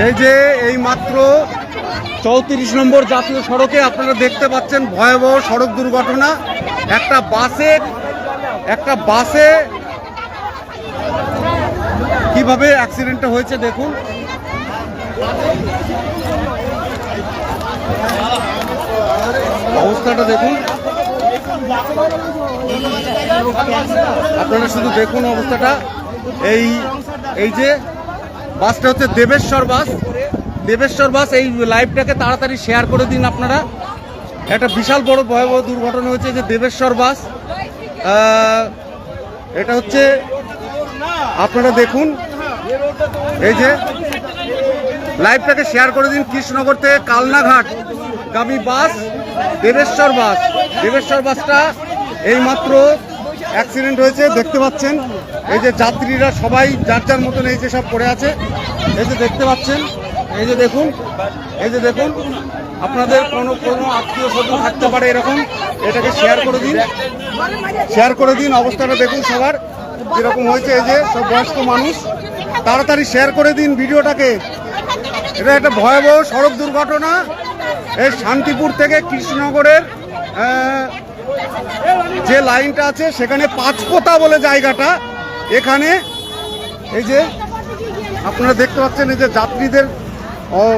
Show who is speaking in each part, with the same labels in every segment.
Speaker 1: এই যে এই মাত্র চৌত্রিশ নম্বর জাতীয় সড়কে আপনারা দেখতে পাচ্ছেন ভয়াবহ সড়ক দুর্ঘটনা। একটা বাসে একটা বাসে কীভাবে অ্যাক্সিডেন্টটা হয়েছে দেখুন। অবস্থাটা দেখুন। আপনারা শুধু দেখুন অবস্থাটা। এই এই যে বাসটা হচ্ছে দেবেশ্বর বাস। দেবেশ্বর বাস, এই লাইভটাকে তাড়াতাড়ি শেয়ার করে দিন আপনারা। একটা বিশাল বড় ভয়াবহ দুর্ঘটনা হয়েছে যে দেবেশ্বর বাস। এটা হচ্ছে, আপনারা দেখুন। এই যে, লাইভটাকে শেয়ার করে দিন কৃষ্ণনগর থেকে কালনাঘাট গামী বাস, দেবেশ্বর বাস। দেবেশ্বর বাসটা এইমাত্র অ্যাক্সিডেন্ট হয়েছে, দেখতে পাচ্ছেন। এই যে যাত্রীরা সবাই, যার যার মতন এই যে সব পড়ে আছে এই যে দেখতে পাচ্ছেন, এই যে দেখুন, এই যে দেখুন, আপনাদের কোনো কোনো আত্মীয় স্বজন থাকতে পারে এরকম, এটাকে শেয়ার করে দিন। শেয়ার করে দিন, অবস্থাটা দেখুন সবার, যেরকম হয়েছে এই যে সব বয়স্ক মানুষ। তাড়াতাড়ি শেয়ার করে দিন ভিডিওটাকে। এটা একটা ভয়াবহ সড়ক দুর্ঘটনা। এই শান্তিপুর থেকে কৃষ্ণনগরের যে লাইনটা আছে, সেখানে পাঁচপোতা বলে জায়গাটা। এখানে এই যে আপনারা দেখতে পাচ্ছেন যে যাত্রীদের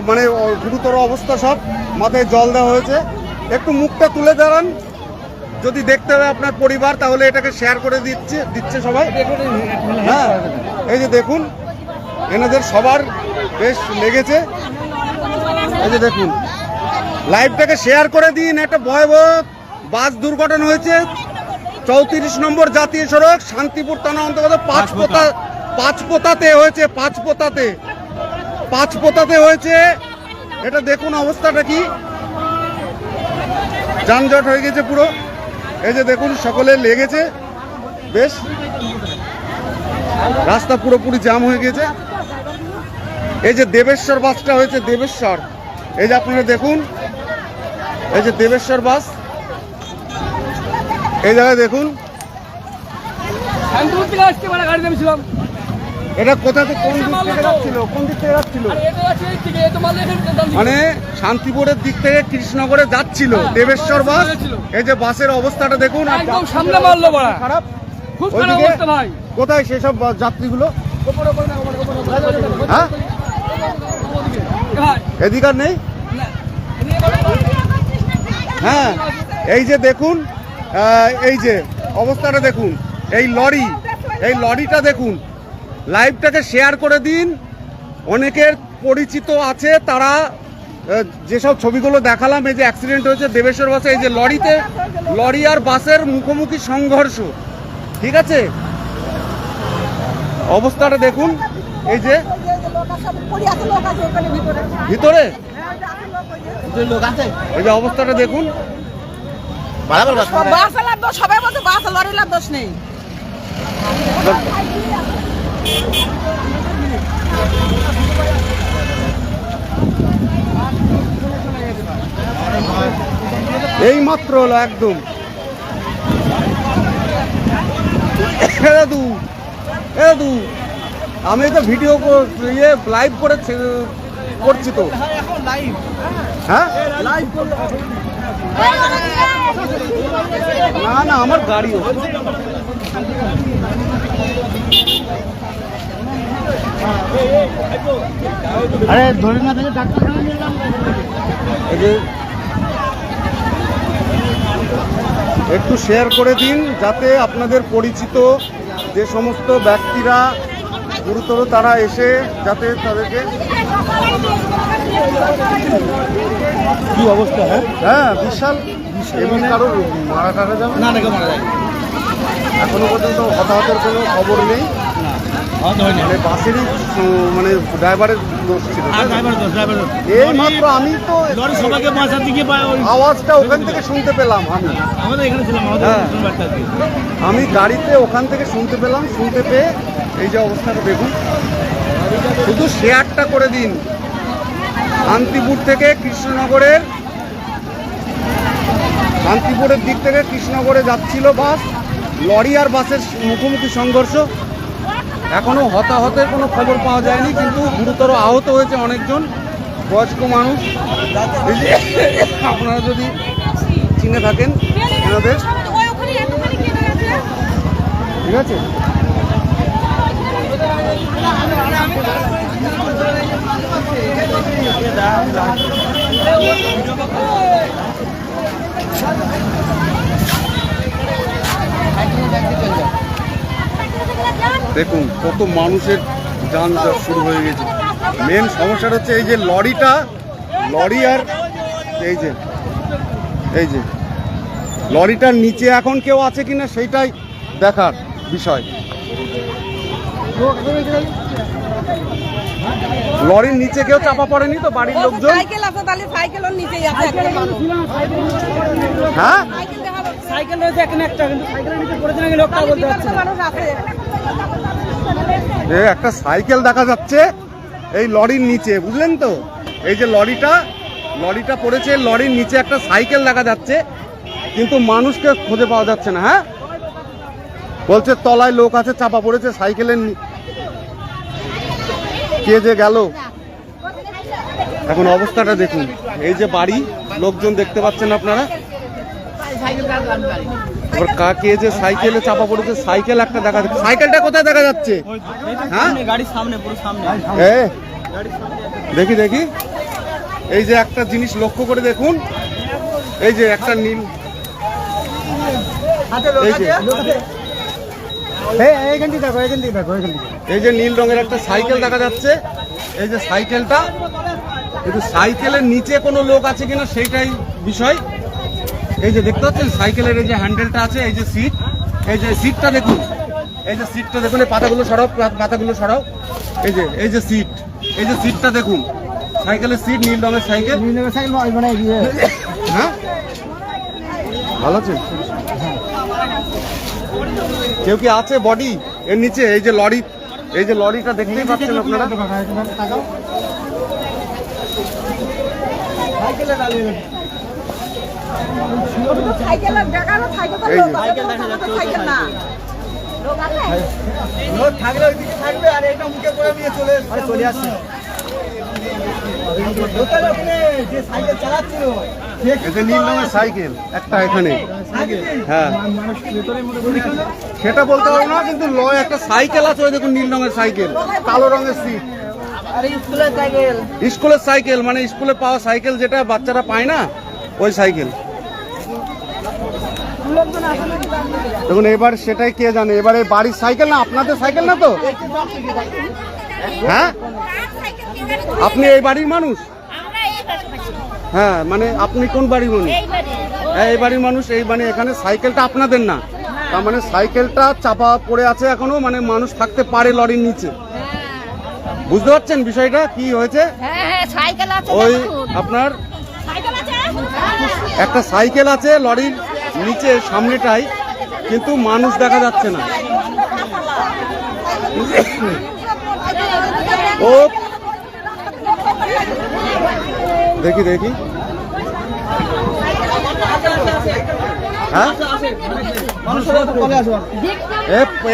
Speaker 1: মানে গুরুতর অবস্থা সব, মাথায় জল দেওয়া হয়েছে। একটু মুখটা তুলে দাঁড়ান। যদি দেখতে হবে আপনার পরিবার, তাহলে এটাকে শেয়ার করে দিচ্ছে দিচ্ছে সবাই। হ্যাঁ এই যে দেখুন, এনাদের সবার বেশ লেগেছে। এই যে দেখুন লাইভটাকে শেয়ার করে দিন। একটা ভয়াবহ বাস দুর্ঘটনা হয়েছে। চৌত্রিশ নম্বর জাতীয় সড়ক, শান্তিপুর থানা অন্তর্গত পাঁচপোতা পাঁচপোতাতে হয়েছে পাঁচপোতাতে পাঁচপোতাতে হয়েছে। এটা দেখুন অবস্থাটা কি। যানজট হয়ে গেছে পুরো। এই যে দেখুন, সকলে লেগেছে। বেশ। রাস্তা পুরোপুরি জ্যাম হয়ে গেছে। এই যে দেবেশ্বর বাসটা হয়েছে, দেবেশ্বর। এই যে আপনারা দেখুন। এই যে দেবেশ্বর বাস। এই জায়গায় দেখুন।
Speaker 2: শান্তিপুর থেকে আসতে মানে গাড়ি নেমেছিলাম
Speaker 1: এটা কোথা থেকে কোন দিক থেকে যাচ্ছিল কোন দিক থেকে যাচ্ছিল। মানে শান্তিপুরের দিক থেকে কৃষ্ণনগরে যাচ্ছিল দেবেশ্বর বাস এই যে বাসের অবস্থাটা দেখুন
Speaker 2: সামনে মারলো
Speaker 1: খারাপ কোথায় সেসব যাত্রীগুলো হ্যাঁ এদিকার নেই হ্যাঁ এই যে দেখুন এই যে অবস্থাটা দেখুন এই লরি এই লরিটা দেখুন লাইভটাকে শেয়ার করে দিন। অনেকের পরিচিত আছে তারা যেসব ছবিগুলো দেখালাম এই যে অ্যাক্সিডেন্ট হয়েছে দেবেশ্বর বাসে এই যে লরিতে লরি আর বাসের মুখোমুখি সংঘর্ষ। ঠিক আছে? অবস্থাটা দেখুন। এই যে ভিতরে? এই যে অবস্থাটা দেখুন।
Speaker 3: সবাই বলছে বাস লরিলার দোষ নেই।
Speaker 1: এই মাত্র হলো একদম। দাদু এ দাদু আমি তো ভিডিও ইয়ে লাইভ করে করছি তো। হ্যাঁ? না না আমার গাড়িও
Speaker 4: আরে ধরে না থেকে ডাক্তারখানা নিয়ে
Speaker 1: এই যে একটু শেয়ার করে দিন যাতে আপনাদের পরিচিত যে সমস্ত ব্যক্তিরা গুরুতর তারা এসে যাতে তাদেরকে
Speaker 4: কি অবস্থা হ্যাঁ?
Speaker 1: হ্যাঁ বিশাল। এমনি কারোর মারা টারা যাবে?
Speaker 4: না নাকি মারা যায়
Speaker 1: এখনও পর্যন্ত হতাহতের কোনো খবর নেই। মানে বাসেরই মানে ড্রাইভারের দোষ ছিল এই মাত্র আমি তো
Speaker 4: সবাইকে
Speaker 1: আওয়াজটা ওখান থেকে শুনতে পেলাম আমি। হ্যাঁ। আমি গাড়িতে ওখান থেকে শুনতে পেলাম শুনতে পেয়ে এই যে অবস্থাটা দেখুন। শুধু শেয়ারটা করে দিন। শান্তিপুর থেকে কৃষ্ণনগরের, শান্তিপুরের দিক থেকে কৃষ্ণনগরে যাচ্ছিল বাস, লরি আর বাসের মুখোমুখি সংঘর্ষ। এখনও হতাহতের কোনো খবর পাওয়া যায়নি, কিন্তু গুরুতর আহত হয়েছে অনেকজন বয়স্ক মানুষ। আপনারা যদি চিনে থাকেন এনাদের। ঠিক আছে? দেখুন, কত মানুষের যান শুরু হয়ে গেছে। মেন সমস্যাটা হচ্ছে এই যে লরিটা, লরি আর এই যে এই যে, লরিটার নিচে এখন কেউ আছে কিনা সেইটাই দেখার বিষয়। লরির নিচে কেউ চাপা পড়েনি তো বাড়ির লোকজন?
Speaker 3: সাইকেল আছে তাহলে সাইকেলও নিচেই আছে একটা মানুষ।
Speaker 1: হ্যাঁ?
Speaker 3: সাইকেল
Speaker 2: রয়েছে এখানে একটা কিন্তু সাইকেলের নিচে পড়েছে নাকি লোকটা বলতে পারছে
Speaker 3: মানুষ আছে।
Speaker 1: এ একটা সাইকেল দেখা যাচ্ছে এই লরির নিচে বুঝলেন তো? এই যে লরিটা লরিটা পড়েছে লরির নিচে একটা সাইকেল দেখা যাচ্ছে কিন্তু মানুষকে খুঁজে পাওয়া যাচ্ছে না হ্যাঁ? বলছে তলায় লোক আছে চাপা পড়েছে সাইকেলের কে যে গেল? এখন অবস্থাটা দেখুন। এই যে বাড়ি, লোকজন দেখতে পাচ্ছেন আপনারা? যে সাইকেলে চাপা পড়েছে, সাইকেল একটা দেখা যাচ্ছে। সাইকেলটা কোথায় দেখা যাচ্ছে? হ্যাঁ? দেখি দেখি। এই যে একটা জিনিস লক্ষ্য করে দেখুন। এই যে একটা নীল। এই যে
Speaker 2: দেখো দেখো
Speaker 1: এই যে নীল রঙের একটা সাইকেল দেখা যাচ্ছে এই যে সাইকেলটা কিন্তু সাইকেলের নিচে কোনো লোক আছে কিনা সেইটাই বিষয়। এই যে দেখতে পাচ্ছেন সাইকেলের এই যে হ্যান্ডেলটা আছে এই যে সিট এই যে সিটটা দেখুন এই যে সিটটা দেখুন এই পাতাগুলো সরাও পাতাগুলো সরাও। এই যে এই যে সিট এই যে সিটটা দেখুন সাইকেলের সিট নীল রঙের সাইকেল।
Speaker 2: মানে
Speaker 1: হ্যাঁ? ভালো আছে কেউ কি আছে বডি এর নিচে এই যে লরি। এই যে লরিটা দেখতেই পাচ্ছেন আপনারা?
Speaker 2: চলে আসছে। সাইকেল চালাচ্ছিল
Speaker 1: নীল রঙের সাইকেল একটা এখানে। হ্যাঁ। সেটা বলতে পারব না কিন্তু ল একটা সাইকেল আছে ওই দেখুন নীল রঙের সাইকেল কালো রঙের সিট।
Speaker 3: স্কুলের সাইকেল
Speaker 1: মানে স্কুলে পাওয়া সাইকেল যেটা বাচ্চারা পায় না ওই সাইকেল? দেখুন এবার সেটাই কে জানে এবারে বাড়ির সাইকেল না আপনাদের সাইকেল না তো? হ্যাঁ? আপনি এই বাড়ির মানুষ? হ্যাঁ মানে আপনি কোন বাড়ির মানুষ? এই বাড়ির মানুষ এই মানে এখানে সাইকেলটা আপনাদের না। তার মানে সাইকেলটা চাপা পড়ে আছে এখনও মানে মানুষ থাকতে পারে লরির নিচে। বুঝতে পারছেন বিষয়টা কি হয়েছে?
Speaker 3: হ্যাঁ হ্যাঁ
Speaker 1: ওই আপনার একটা সাইকেল আছে লরির নিচে সামনেটাই কিন্তু মানুষ দেখা যাচ্ছে না। ও দেখি দেখি।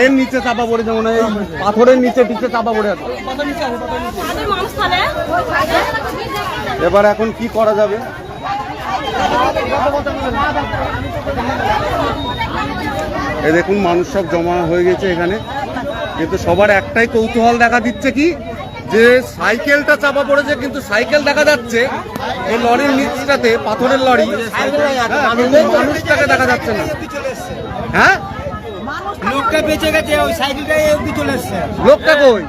Speaker 1: এর নিচে চাপা পড়েছে মনে হয় পাথরের নিচে টিচে চাপা পড়ে আছে। এবার এখন কি করা যাবে? এই দেখুন, মানুষ সব জমা হয়ে গেছে এখানে। কিন্তু সবার একটাই কৌতূহল দেখা দিচ্ছে কি? যে সাইকেলটা চাপা পড়েছে কিন্তু সাইকেল দেখা যাচ্ছে এই লরির নিচটাতে পাথরের লরি হ্যাঁ, মানুষটাকে দেখা যাচ্ছে না। হ্যাঁ?
Speaker 2: লোকটা বেঁচে গেছে ওই সাইকেলটাই অব্দি চলে এসছে।
Speaker 1: লোকটা কই?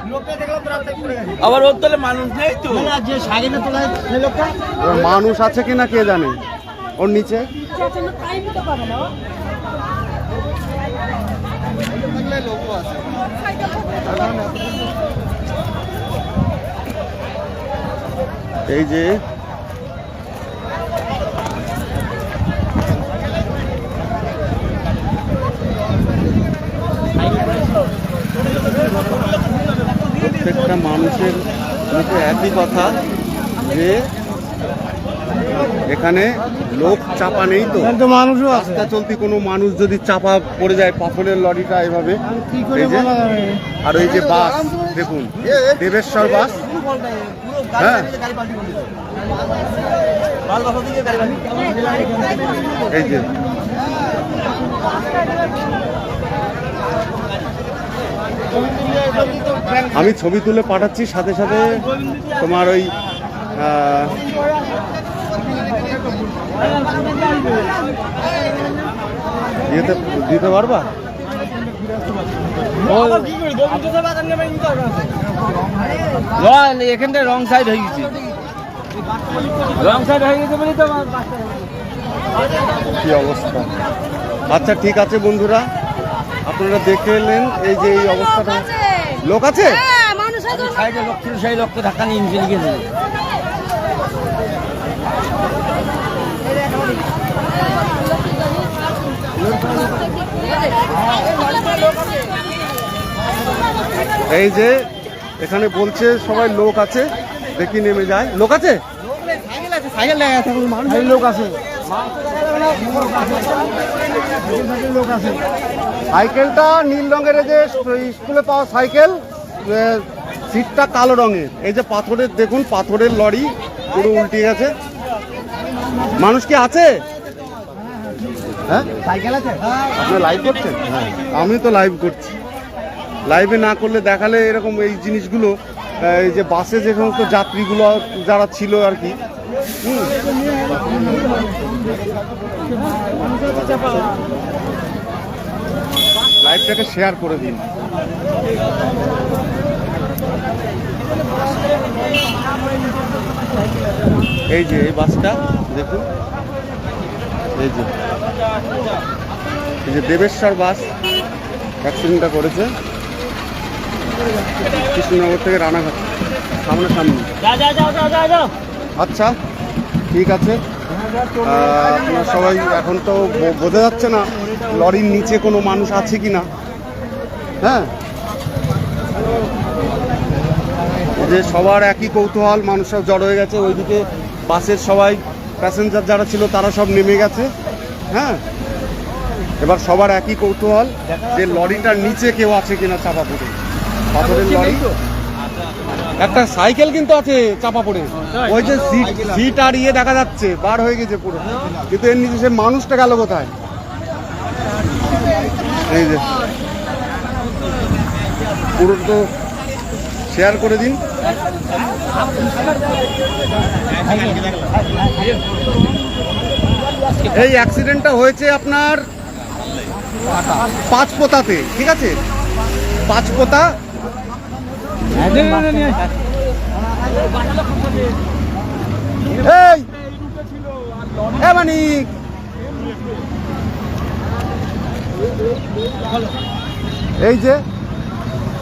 Speaker 4: আবার ওর তলে মানুষ নেই তো?
Speaker 2: যে সাইকেলে তোলা লোকটা?
Speaker 1: মানুষ আছে কিনা কে জানে? ওর নিচে? এই যে প্রত্যেকটা মানুষের মুখে একই কথা যে এখানে লোক চাপা নেই তো?
Speaker 2: মানুষও আছে।
Speaker 1: রাস্তা চলতি কোনো মানুষ যদি চাপা পড়ে যায় পাথরের লরিটা এভাবে। এই যে, আর ওই যে বাস দেখুন দেবেশ্বর বাস। হ্যাঁ। এই যে। আমি ছবি তুলে পাঠাচ্ছি সাথে সাথে তোমার ওই ইয়েতে দিতে পারবা?
Speaker 2: এখানটা রং সাইড হয়ে গেছে। রং সাইড হয়ে গেছে বলে তো
Speaker 1: কি অবস্থা? আচ্ছা ঠিক আছে বন্ধুরা। আপনারা দেখে এলেন এই যে এই অবস্থাটা। লোক আছে?
Speaker 3: হ্যাঁ
Speaker 2: সাইডে লোক ছিল সেই লোককে ধাক্কা নিয়ে নিচে
Speaker 1: এই যে এখানে বলছে সবাই লোক আছে দেখি নেমে যায়। লোক আছে?
Speaker 2: লোক আছে লোক আছে।
Speaker 1: সাইকেলটা নীল রঙের এই যে স্কুলে পাওয়া সাইকেল সিটটা কালো রঙের। এই যে পাথরের দেখুন পাথরের লরি পুরো উল্টে গেছে। মানুষ কি আছে? হ্যাঁ?
Speaker 2: সাইকেল আছে?
Speaker 1: আপনি লাইভ করছেন? হ্যাঁ। আমি তো লাইভ করছি। লাইভে না করলে দেখালে এরকম এই জিনিসগুলো এই যে বাসে যে সমস্ত যাত্রীগুলো যারা ছিল আর কি। লাইভটাকে শেয়ার করে দিন। এই যে, এই বাসটা, দেখুন। এই যে। এই যে দেবেশ্বর বাস অ্যাক্সিডেন্টটা করেছে। কৃষ্ণনগর থেকে রানাঘাট সামনে সামনে। আচ্ছা ঠিক আছে। আপনার সবাই এখন তো বোঝা যাচ্ছে না লরির নিচে কোনো মানুষ আছে কি না হ্যাঁ? যে সবার একই কৌতূহল মানুষ সব জড়ো হয়ে গেছে ওইদিকে বাসের সবাই প্যাসেঞ্জার যারা ছিল তারা সব নেমে গেছে। হ্যাঁ? এবার সবার একই কৌতূহল যে লরিটার নিচে কেউ আছে কিনা চাপা পড়ে পাথরের লরি একটা সাইকেল কিন্তু আছে চাপা পড়ে। ওই যে সিট সিট আর ইয়ে দেখা যাচ্ছে বার হয়ে গেছে পুরো। কিন্তু এর নিচে সে মানুষটা গেল কোথায়? এই যে। পুরো তো শেয়ার করে দিন। এই অ্যাক্সিডেন্টটা হয়েছে আপনার পাঁচ পোতাতে ঠিক আছে? পাঁচ পোতা এই মানিক। এই যে,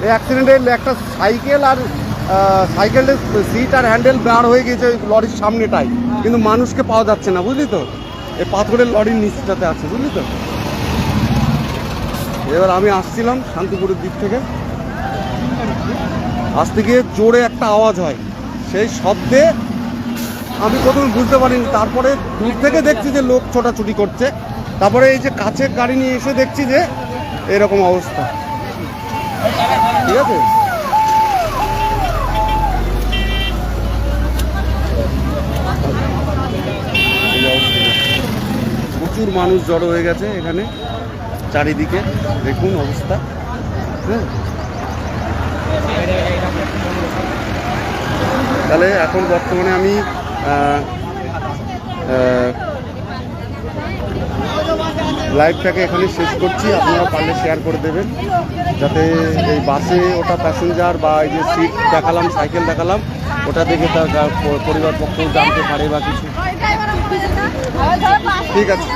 Speaker 1: এই অ্যাক্সিডেন্টে একটা সাইকেল আর সাইকেলের সিট আর হ্যান্ডেল বার হয়ে গেছে ওই লরির সামনেটাই কিন্তু মানুষকে পাওয়া যাচ্ছে না, বুঝলি তো? এই পাথরের লরির নিচটাতে আছে, বুঝলি তো? এবার আমি আসছিলাম শান্তিপুরের দিক থেকে। আসতে গিয়ে জোরে একটা আওয়াজ হয়। সেই শব্দে আমি প্রথমে বুঝতে পারিনি, তারপরে দূর থেকে দেখছি যে লোক ছোটাছুটি করছে। তারপরে এই যে কাছের গাড়ি নিয়ে এসে দেখছি যে এরকম অবস্থা। ঠিক আছে? প্রচুর মানুষ জড়ো হয়ে গেছে এখানে, চারিদিকে। দেখুন অবস্থা। হ্যাঁ? তাহলে এখন বর্তমানে আমি লাইভটাকে এখানে শেষ করছি। আপনারা পারলে শেয়ার করে দেবেন যাতে এই বাসে ওটা প্যাসেঞ্জার বা এই যে সিট দেখালাম সাইকেল দেখালাম ওটা দেখে তার পরিবার পক্ষও জানতে পারে বা কিছু। ঠিক আছে।